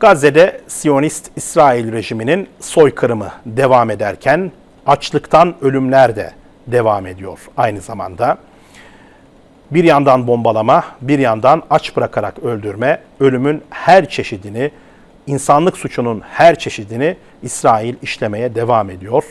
Gazze'de Siyonist İsrail rejiminin soykırımı devam ederken açlıktan ölümler de devam ediyor aynı zamanda. Bir yandan bombalama, bir yandan aç bırakarak öldürme, ölümün her çeşidini, insanlık suçunun her çeşidini İsrail işlemeye devam ediyor.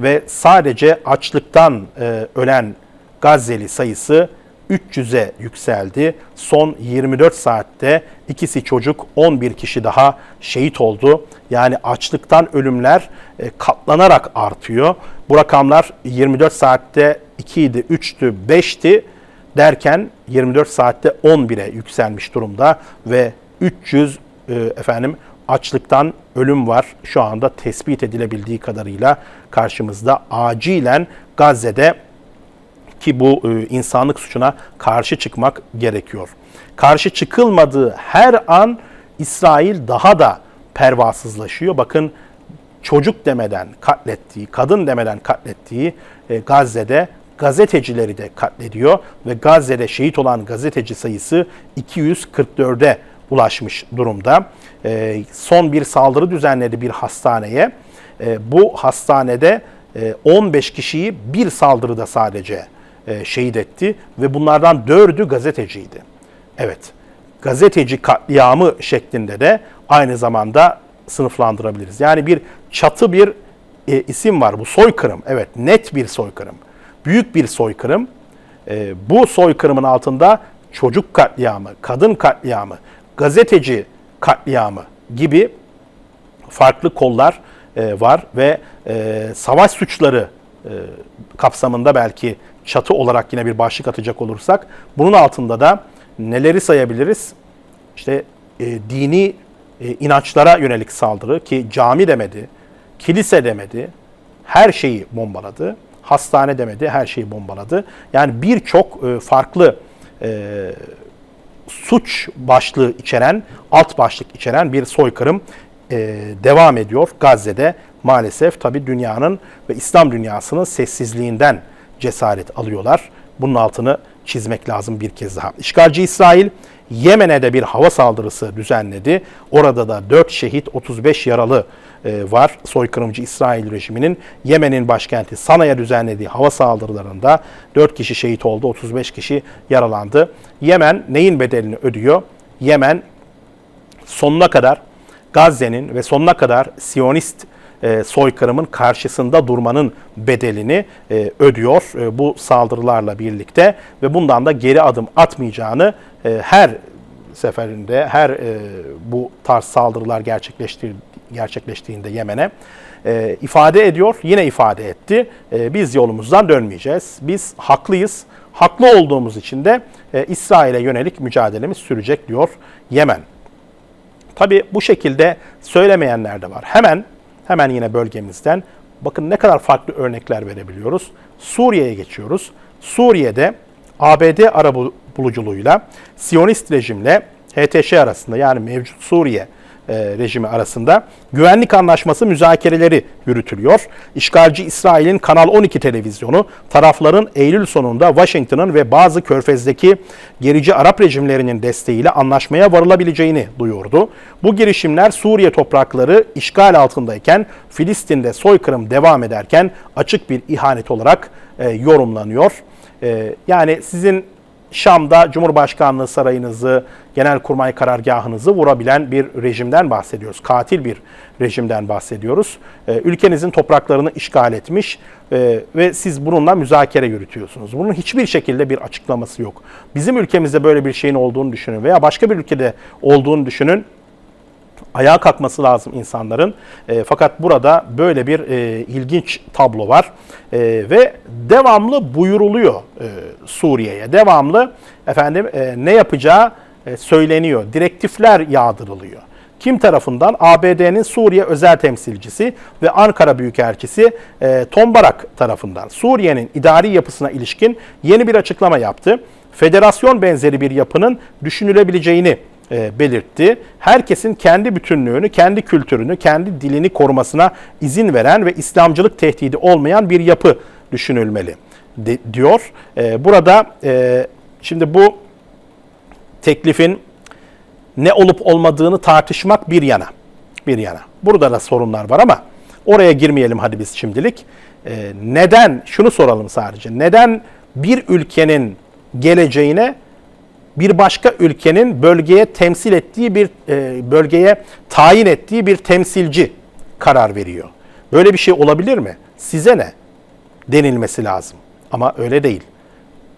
Ve sadece açlıktan e, ölen Gazze'li sayısı 300'e yükseldi. Son 24 saatte ikisi çocuk 11 kişi daha şehit oldu. Yani açlıktan ölümler e, katlanarak artıyor. Bu rakamlar 24 saatte 2 idi, 3'tü, 5'ti derken 24 saatte 11'e yükselmiş durumda ve 300 e, efendim açlıktan ölüm var. Şu anda tespit edilebildiği kadarıyla karşımızda acilen Gazze'de ki bu e, insanlık suçuna karşı çıkmak gerekiyor. Karşı çıkılmadığı her an İsrail daha da pervasızlaşıyor. Bakın çocuk demeden katlettiği, kadın demeden katlettiği e, Gazze'de gazetecileri de katlediyor ve Gazze'de şehit olan gazeteci sayısı 244'e ulaşmış durumda. E, son bir saldırı düzenledi bir hastaneye. E, bu hastanede e, 15 kişiyi bir saldırıda sadece e, şehit etti ve bunlardan dördü gazeteciydi. Evet, gazeteci katliamı şeklinde de aynı zamanda sınıflandırabiliriz. Yani bir çatı bir e, isim var bu soykırım. Evet, net bir soykırım. Büyük bir soykırım. E, bu soykırımın altında çocuk katliamı, kadın katliamı, gazeteci katliamı gibi farklı kollar e, var ve e, savaş suçları e, kapsamında belki çatı olarak yine bir başlık atacak olursak bunun altında da neleri sayabiliriz? İşte e, dini e, inançlara yönelik saldırı ki cami demedi, kilise demedi, her şeyi bombaladı. Hastane demedi, her şeyi bombaladı. Yani birçok e, farklı e, suç başlığı içeren, alt başlık içeren bir soykırım e, devam ediyor Gazze'de. Maalesef tabi dünyanın ve İslam dünyasının sessizliğinden cesaret alıyorlar. Bunun altını çizmek lazım bir kez daha. İşgalci İsrail Yemen'e de bir hava saldırısı düzenledi. Orada da 4 şehit 35 yaralı e, var. Soykırımcı İsrail rejiminin Yemen'in başkenti Sana'ya düzenlediği hava saldırılarında 4 kişi şehit oldu, 35 kişi yaralandı. Yemen neyin bedelini ödüyor? Yemen sonuna kadar Gazze'nin ve sonuna kadar Siyonist e, soykırımın karşısında durmanın bedelini e, ödüyor e, bu saldırılarla birlikte ve bundan da geri adım atmayacağını e, her seferinde her bu tarz saldırılar gerçekleştir, gerçekleştiğinde Yemen'e ifade ediyor. Yine ifade etti. Biz yolumuzdan dönmeyeceğiz. Biz haklıyız. Haklı olduğumuz için de İsrail'e yönelik mücadelemiz sürecek diyor Yemen. Tabi bu şekilde söylemeyenler de var. Hemen hemen yine bölgemizden bakın ne kadar farklı örnekler verebiliyoruz. Suriye'ye geçiyoruz. Suriye'de ABD ara buluculuğuyla Siyonist rejimle HTŞ arasında yani mevcut Suriye rejimi arasında güvenlik anlaşması müzakereleri yürütülüyor. İşgalci İsrail'in Kanal 12 televizyonu tarafların Eylül sonunda Washington'ın ve bazı körfezdeki gerici Arap rejimlerinin desteğiyle anlaşmaya varılabileceğini duyurdu. Bu girişimler Suriye toprakları işgal altındayken Filistin'de soykırım devam ederken açık bir ihanet olarak e, yorumlanıyor. E, yani sizin Şam'da Cumhurbaşkanlığı sarayınızı, genelkurmay karargahınızı vurabilen bir rejimden bahsediyoruz. Katil bir rejimden bahsediyoruz. Ee, ülkenizin topraklarını işgal etmiş e, ve siz bununla müzakere yürütüyorsunuz. Bunun hiçbir şekilde bir açıklaması yok. Bizim ülkemizde böyle bir şeyin olduğunu düşünün veya başka bir ülkede olduğunu düşünün ayağa kalkması lazım insanların. E, fakat burada böyle bir e, ilginç tablo var e, ve devamlı buyuruluyor e, Suriye'ye. Devamlı efendim e, ne yapacağı e, söyleniyor. Direktifler yağdırılıyor. Kim tarafından? ABD'nin Suriye özel temsilcisi ve Ankara Büyükelçisi e, Tom Barak tarafından. Suriye'nin idari yapısına ilişkin yeni bir açıklama yaptı. Federasyon benzeri bir yapının düşünülebileceğini e, belirtti. Herkesin kendi bütünlüğünü, kendi kültürünü, kendi dilini korumasına izin veren ve İslamcılık tehdidi olmayan bir yapı düşünülmeli de, diyor. E, burada e, şimdi bu teklifin ne olup olmadığını tartışmak bir yana. Bir yana. Burada da sorunlar var ama oraya girmeyelim hadi biz şimdilik. Ee, neden, şunu soralım sadece. Neden bir ülkenin geleceğine bir başka ülkenin bölgeye temsil ettiği bir e, bölgeye tayin ettiği bir temsilci karar veriyor. Böyle bir şey olabilir mi? Size ne? denilmesi lazım. Ama öyle değil.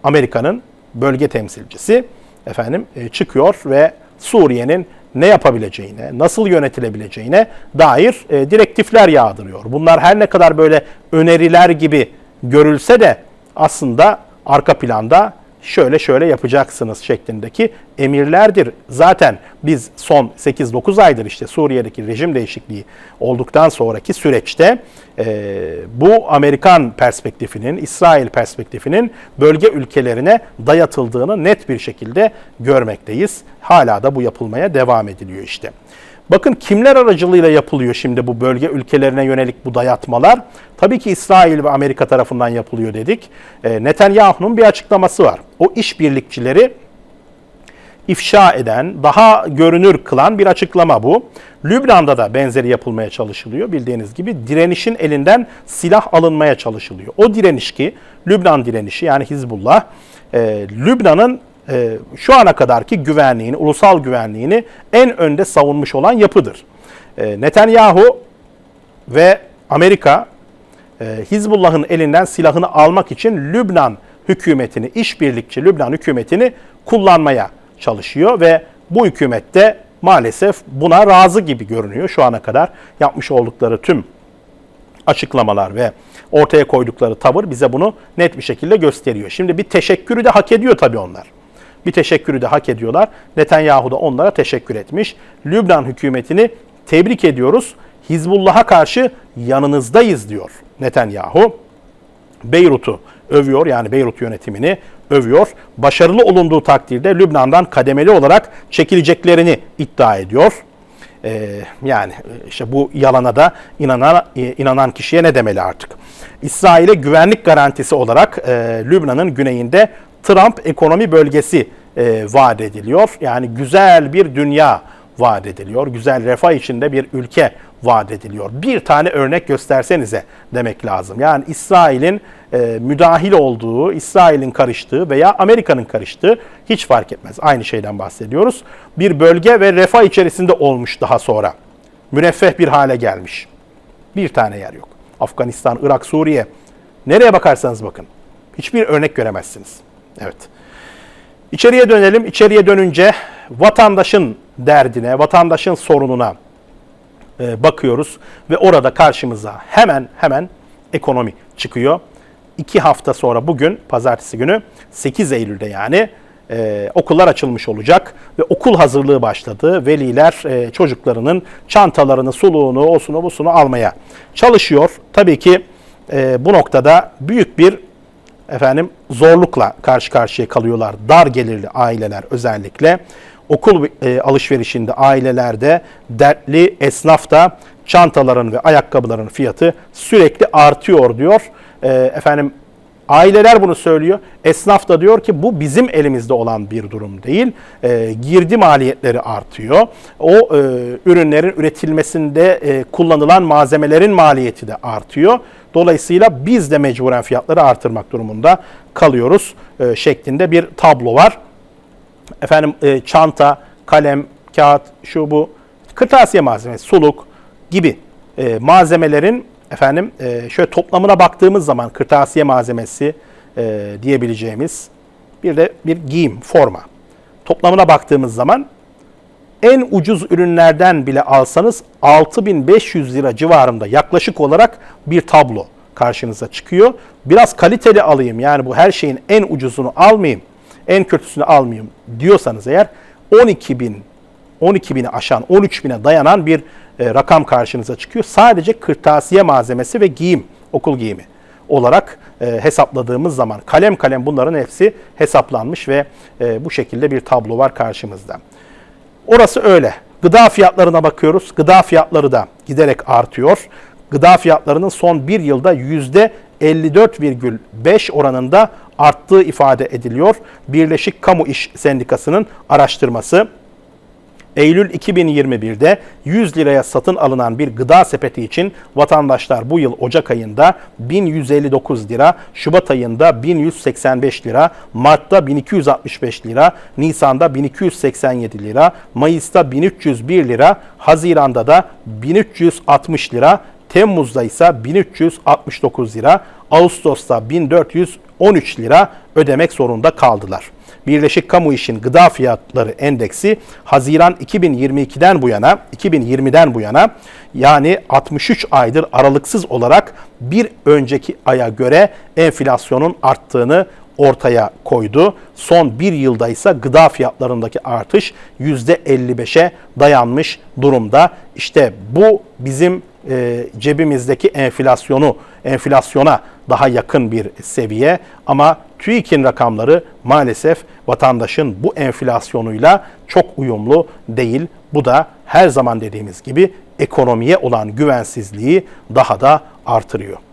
Amerika'nın bölge temsilcisi efendim e, çıkıyor ve Suriye'nin ne yapabileceğine, nasıl yönetilebileceğine dair e, direktifler yağdırıyor. Bunlar her ne kadar böyle öneriler gibi görülse de aslında arka planda şöyle şöyle yapacaksınız şeklindeki emirlerdir. Zaten biz son 8-9 aydır işte Suriye'deki rejim değişikliği olduktan sonraki süreçte e, bu Amerikan perspektifinin, İsrail perspektifinin bölge ülkelerine dayatıldığını net bir şekilde görmekteyiz. Hala da bu yapılmaya devam ediliyor işte. Bakın kimler aracılığıyla yapılıyor şimdi bu bölge ülkelerine yönelik bu dayatmalar? Tabii ki İsrail ve Amerika tarafından yapılıyor dedik. E, Netanyahu'nun bir açıklaması var. O işbirlikçileri ifşa eden, daha görünür kılan bir açıklama bu. Lübnan'da da benzeri yapılmaya çalışılıyor. Bildiğiniz gibi direnişin elinden silah alınmaya çalışılıyor. O direniş ki Lübnan direnişi yani Hizbullah, e, Lübnan'ın e, şu ana kadarki güvenliğini, ulusal güvenliğini en önde savunmuş olan yapıdır. E, Netanyahu ve Amerika e, Hizbullah'ın elinden silahını almak için Lübnan hükümetini, işbirlikçi Lübnan hükümetini kullanmaya çalışıyor ve bu hükümette maalesef buna razı gibi görünüyor şu ana kadar yapmış oldukları tüm açıklamalar ve ortaya koydukları tavır bize bunu net bir şekilde gösteriyor. Şimdi bir teşekkürü de hak ediyor tabii onlar. Bir teşekkürü de hak ediyorlar. Netanyahu da onlara teşekkür etmiş. Lübnan hükümetini tebrik ediyoruz. Hizbullah'a karşı yanınızdayız diyor Netanyahu. Beyrut'u övüyor yani Beyrut yönetimini övüyor. Başarılı olunduğu takdirde Lübnan'dan kademeli olarak çekileceklerini iddia ediyor. Ee, yani işte bu yalana da inanan, inanan kişiye ne demeli artık? İsrail'e güvenlik garantisi olarak e, Lübnan'ın güneyinde Trump ekonomi bölgesi e, vaat ediliyor. Yani güzel bir dünya vaat ediliyor. Güzel refah içinde bir ülke vaat ediliyor. Bir tane örnek göstersenize demek lazım. Yani İsrail'in e, müdahil olduğu, İsrail'in karıştığı veya Amerika'nın karıştığı hiç fark etmez. Aynı şeyden bahsediyoruz. Bir bölge ve refah içerisinde olmuş daha sonra. Müreffeh bir hale gelmiş. Bir tane yer yok. Afganistan, Irak, Suriye. Nereye bakarsanız bakın. Hiçbir örnek göremezsiniz. Evet. İçeriye dönelim. İçeriye dönünce vatandaşın derdine, vatandaşın sorununa e, bakıyoruz ve orada karşımıza hemen hemen ekonomi çıkıyor. İki hafta sonra bugün, pazartesi günü 8 Eylül'de yani e, okullar açılmış olacak ve okul hazırlığı başladı. Veliler e, çocuklarının çantalarını, suluğunu, osunu, busunu almaya çalışıyor. Tabii ki e, bu noktada büyük bir efendim zorlukla karşı karşıya kalıyorlar. Dar gelirli aileler özellikle. Okul e, alışverişinde ailelerde dertli esnaf da çantaların ve ayakkabıların fiyatı sürekli artıyor diyor. E, efendim Aileler bunu söylüyor. Esnaf da diyor ki bu bizim elimizde olan bir durum değil. E, girdi maliyetleri artıyor. O e, ürünlerin üretilmesinde e, kullanılan malzemelerin maliyeti de artıyor. Dolayısıyla biz de mecburen fiyatları artırmak durumunda kalıyoruz e, şeklinde bir tablo var. Efendim e, çanta, kalem, kağıt, şu bu, kırtasiye malzemesi, suluk gibi e, malzemelerin efendim e, şöyle toplamına baktığımız zaman kırtasiye malzemesi e, diyebileceğimiz bir de bir giyim, forma. Toplamına baktığımız zaman en ucuz ürünlerden bile alsanız 6500 lira civarında yaklaşık olarak bir tablo karşınıza çıkıyor. Biraz kaliteli alayım yani bu her şeyin en ucuzunu almayayım, en kötüsünü almayayım diyorsanız eğer 12 bin 12 bini aşan 13 bine dayanan bir e, rakam karşınıza çıkıyor. Sadece kırtasiye malzemesi ve giyim, okul giyimi olarak e, hesapladığımız zaman kalem kalem bunların hepsi hesaplanmış ve e, bu şekilde bir tablo var karşımızda. Orası öyle. Gıda fiyatlarına bakıyoruz. Gıda fiyatları da giderek artıyor. Gıda fiyatlarının son bir yılda %54,5 oranında arttığı ifade ediliyor. Birleşik Kamu İş Sendikası'nın araştırması Eylül 2021'de 100 liraya satın alınan bir gıda sepeti için vatandaşlar bu yıl Ocak ayında 1159 lira, Şubat ayında 1185 lira, Mart'ta 1265 lira, Nisan'da 1287 lira, Mayıs'ta 1301 lira, Haziran'da da 1360 lira, Temmuz'da ise 1369 lira, Ağustos'ta 1413 lira ödemek zorunda kaldılar. Birleşik Kamu İş'in gıda fiyatları endeksi Haziran 2022'den bu yana 2020'den bu yana yani 63 aydır aralıksız olarak bir önceki aya göre enflasyonun arttığını ortaya koydu. Son bir yılda ise gıda fiyatlarındaki artış %55'e dayanmış durumda. İşte bu bizim e, cebimizdeki enflasyonu, enflasyona daha yakın bir seviye ama TÜİK'in rakamları maalesef vatandaşın bu enflasyonuyla çok uyumlu değil. Bu da her zaman dediğimiz gibi ekonomiye olan güvensizliği daha da artırıyor.